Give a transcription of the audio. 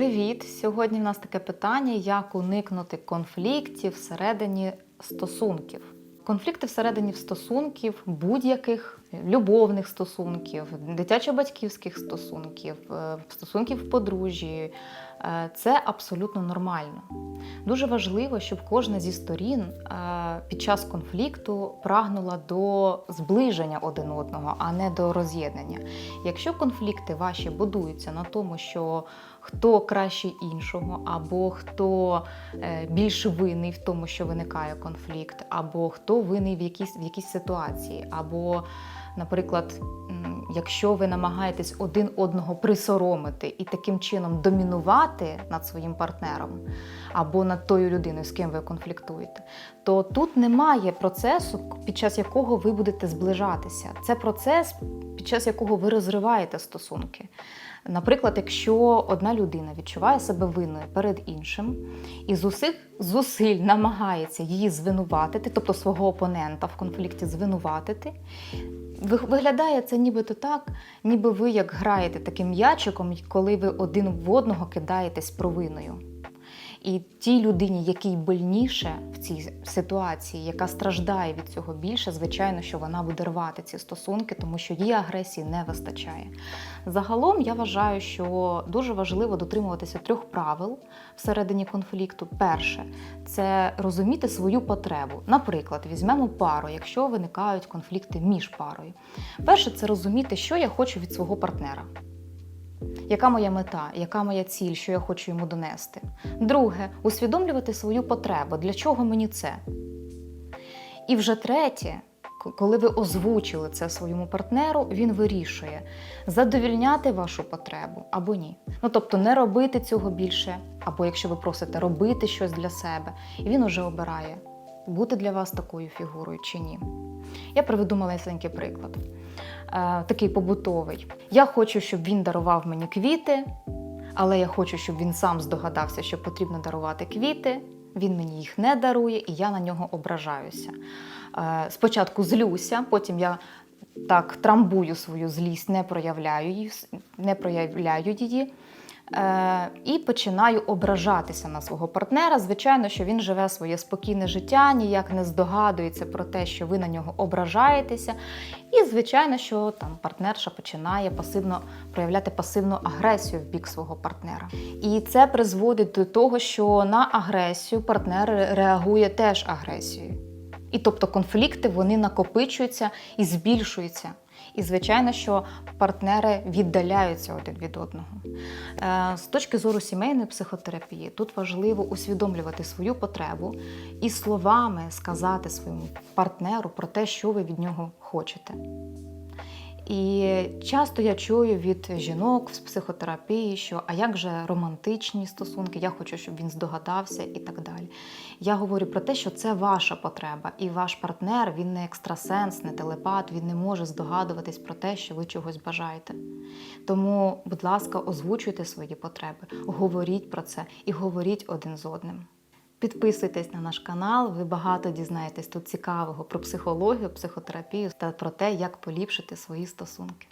Привіт! Сьогодні в нас таке питання: як уникнути конфліктів всередині стосунків. Конфлікти всередині стосунків, будь-яких любовних стосунків, дитячо-батьківських стосунків, е, стосунків в подружжі е, це абсолютно нормально. Дуже важливо, щоб кожна зі сторін е, під час конфлікту прагнула до зближення один одного, а не до роз'єднання. Якщо конфлікти ваші будуються на тому, що хто краще іншого, або хто більш винний в тому, що виникає конфлікт, або хто винний в якійсь, в якійсь ситуації, або, наприклад, якщо ви намагаєтесь один одного присоромити і таким чином домінувати над своїм партнером або над тою людиною, з ким ви конфліктуєте, то тут немає процесу, під час якого ви будете зближатися. Це процес, під час якого ви розриваєте стосунки. Наприклад, якщо одна людина відчуває себе винною перед іншим і з усіх зусиль намагається її звинуватити, тобто свого опонента в конфлікті звинуватити, ви- виглядає це нібито так, ніби ви як граєте таким м'ячиком, коли ви один в одного кидаєтесь провиною. І тій людині, якій больніше в цій ситуації, яка страждає від цього більше, звичайно, що вона буде рвати ці стосунки, тому що її агресії не вистачає. Загалом я вважаю, що дуже важливо дотримуватися трьох правил всередині конфлікту. Перше це розуміти свою потребу. Наприклад, візьмемо пару, якщо виникають конфлікти між парою. Перше це розуміти, що я хочу від свого партнера. Яка моя мета, яка моя ціль, що я хочу йому донести? Друге, усвідомлювати свою потребу. Для чого мені це? І вже третє, коли ви озвучили це своєму партнеру, він вирішує задовільняти вашу потребу або ні. Ну тобто не робити цього більше, або якщо ви просите робити щось для себе, і він уже обирає, бути для вас такою фігурою чи ні. Я приведу малесенький приклад, е, такий побутовий. Я хочу, щоб він дарував мені квіти, але я хочу, щоб він сам здогадався, що потрібно дарувати квіти. Він мені їх не дарує, і я на нього ображаюся. Е, Спочатку злюся, потім я так трамбую свою злість, не проявляю її, не проявляю її. Е, і починаю ображатися на свого партнера. Звичайно, що він живе своє спокійне життя, ніяк не здогадується про те, що ви на нього ображаєтеся. І, звичайно, що там партнерша починає пасивно проявляти пасивну агресію в бік свого партнера. І це призводить до того, що на агресію партнер реагує теж агресією. І тобто конфлікти вони накопичуються і збільшуються. І звичайно, що партнери віддаляються один від одного. Е, З точки зору сімейної психотерапії, тут важливо усвідомлювати свою потребу і словами сказати своєму партнеру про те, що ви від нього хочете. І часто я чую від жінок з психотерапії, що а як же романтичні стосунки, я хочу, щоб він здогадався і так далі. Я говорю про те, що це ваша потреба, і ваш партнер він не екстрасенс, не телепат, він не може здогадуватись про те, що ви чогось бажаєте. Тому, будь ласка, озвучуйте свої потреби, говоріть про це і говоріть один з одним. Підписуйтесь на наш канал, ви багато дізнаєтесь тут цікавого про психологію, психотерапію та про те, як поліпшити свої стосунки.